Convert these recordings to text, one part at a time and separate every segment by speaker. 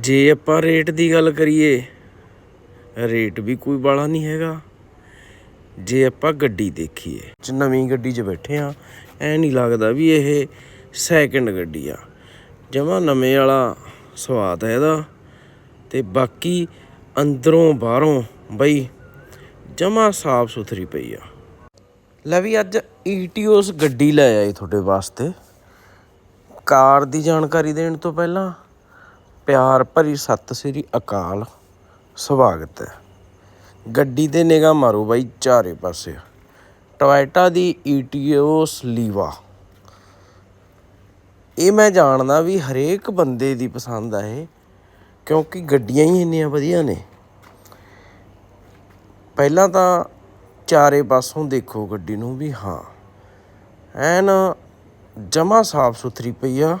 Speaker 1: ਜੇ ਆਪਾਂ ਰੇਟ ਦੀ ਗੱਲ ਕਰੀਏ, ਰੇਟ ਵੀ ਕੋਈ ਬਾਲਾ ਨਹੀਂ ਹੈਗਾ। ਜੇ ਆਪਾਂ ਗੱਡੀ ਦੇਖੀਏ, ਚ ਨਵੀਂ ਗੱਡੀ 'ਚ ਬੈਠੇ ਆ, ਐ ਨਹੀਂ ਲੱਗਦਾ ਵੀ ਇਹ ਸੈਕਿੰਡ ਗੱਡੀ ਆ। ਜਮਾ ਨਵੇਂ ਵਾਲਾ ਸਵਾਦ ਹੈ ਇਹਦਾ, ਤੇ ਬਾਕੀ ਅੰਦਰੋਂ ਬਾਹਰੋਂ ਬਈ ਜਮਾ ਸਾਫ਼ ਸੁਥਰੀ ਪਈ ਆ। ਲੈ ਵੀ ਅੱਜ ਈਟੀਓਸ ਗੱਡੀ ਲੈ ਆਏ ਤੁਹਾਡੇ ਵਾਸਤੇ। ਕਾਰ ਦੀ ਜਾਣਕਾਰੀ ਦੇਣ ਤੋਂ ਪਹਿਲਾਂ ਪਿਆਰ ਭਰੀ ਸਤਿ ਸ੍ਰੀ ਅਕਾਲ। ਸਵਾਗਤ ਹੈ। ਗੱਡੀ ਤੇ ਨਿਗਾਹ ਮਾਰੋ ਬਾਈ ਚਾਰੇ ਪਾਸੇ। ਟੋਇਟਾ ਦੀ ਈਟੀਓਸ ਸਲੀਵਾ ਇਹ ਮੈਂ ਜਾਣਦਾ ਵੀ ਹਰੇਕ ਬੰਦੇ ਦੀ ਪਸੰਦ ਆ ਇਹ, ਕਿਉਂਕਿ ਗੱਡੀਆਂ ਹੀ ਇੰਨੀਆਂ ਵਧੀਆ ਨੇ। ਪਹਿਲਾਂ ਤਾਂ ਚਾਰੇ ਪਾਸੋਂ ਦੇਖੋ ਗੱਡੀ ਨੂੰ ਵੀ ਹਾਂ, ਐਨ ਜਮਾ ਸਾਫ਼ ਸੁਥਰੀ ਪਈ ਆ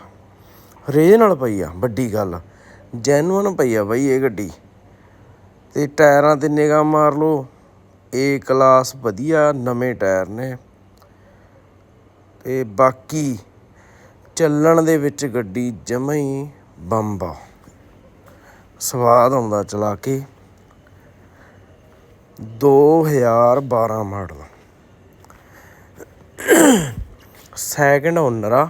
Speaker 1: ਰੇਜ ਨਾਲ ਪਈ ਆ, ਵੱਡੀ ਗੱਲ। ਜੈਨੂਅਨ ਪਈ ਆ ਬਈ ਇਹ ਗੱਡੀ। ਤੇ ਟਾਇਰਾਂ ਤੇ ਨਿਗਾਹ ਮਾਰ ਲਓ ਏ ਕਲਾਸ ਵਧੀਆ, ਨਵੇਂ ਟਾਇਰ ਨੇ। ਤੇ ਬਾਕੀ ਚੱਲਣ ਦੇ ਵਿੱਚ ਗੱਡੀ ਜਮਾ ਹੀ ਬੰਬਾ ਸਵਾਦ ਆਉਂਦਾ ਚਲਾ ਕੇ 2012 ਮਾਡਲ। ਸੈਕਿੰਡ ਓਨਰ ਆ।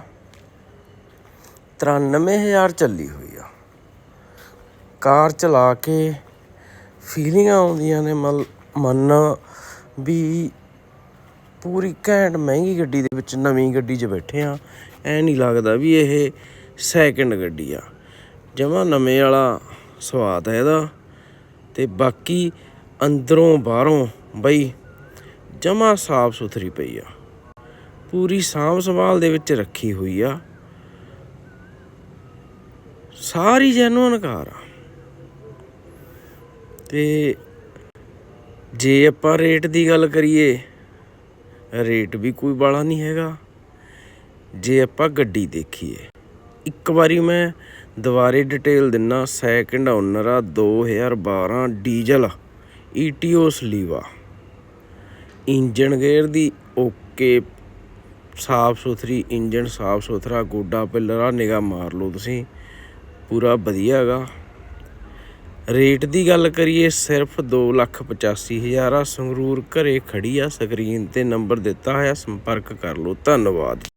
Speaker 1: 93000 ਚੱਲੀ ਹੋਈ ਆ। ਕਾਰ ਚਲਾ ਕੇ ਫੀਲਿੰਗਾਂ ਆਉਂਦੀਆਂ ਨੇ ਮਲ ਮਨ ਵੀ ਪੂਰੀ ਘੈਂਟ ਮਹਿੰਗੀ ਗੱਡੀ ਦੇ ਵਿੱਚ ਨਵੀਂ ਗੱਡੀ 'ਚ ਬੈਠੇ ਆ ਐ ਨਹੀਂ ਲੱਗਦਾ ਵੀ ਇਹ ਸੈਕਿੰਡ ਗੱਡੀ ਆ। ਜਮਾ ਨਵੇਂ ਵਾਲਾ ਸਵਾਦ ਹੈ ਇਹਦਾ। ਤੇ ਬਾਕੀ ਅੰਦਰੋਂ ਬਾਹਰੋਂ ਬਈ ਜਮਾ ਸਾਫ਼ ਸੁਥਰੀ ਪਈ ਆ। ਪੂਰੀ ਸਾਂਭ ਸੰਭਾਲ ਦੇ ਵਿੱਚ ਰੱਖੀ ਹੋਈ ਆ। ਸਾਰੀ ਜੈਨੂਅਨ ਕਾਰ ਆ। ਤੇ ਜੇ ਆਪਾਂ ਰੇਟ ਦੀ ਗੱਲ ਕਰੀਏ ਰੇਟ ਵੀ ਕੋਈ ਬਾਲਾ ਨਹੀਂ ਹੈਗਾ। ਜੇ ਆਪਾਂ ਗੱਡੀ ਦੇਖੀਏ, ਇੱਕ ਵਾਰੀ ਮੈਂ ਦੁਬਾਰੇ ਡਿਟੇਲ ਦਿੰਨਾ ਸੈਕਿੰਡ ਓਨਰ ਆ 2012 ਡੀਜ਼ਲ ਈਟੀਓਸ ਸਲੀਵਾ। ਇੰਜਨ ਗੇਅਰ ਦੀ ਓਕੇ, ਸਾਫ਼ ਸੁਥਰੀ ਇੰਜਨ ਸਾਫ਼ ਸੁਥਰਾ, ਗੋਡਾ ਪਿੱਲਰ ਆ, ਨਿਗਾਹ ਮਾਰ ਲਓ ਤੁਸੀਂ, ਪੂਰਾ ਵਧੀਆ ਹੈਗਾ। ਰੇਟ ਦੀ ਗੱਲ ਕਰੀਏ, ਸਿਰਫ 285000 ਆ ਸੰਗਰੂਰ ਘਰੇ ਖੜੀ ਆ ਸਕਰੀਨ ਤੇ ਨੰਬਰ ਦਿੱਤਾ ਹੋਇਆ, ਸੰਪਰਕ ਕਰ ਲਓ, ਧੰਨਵਾਦ।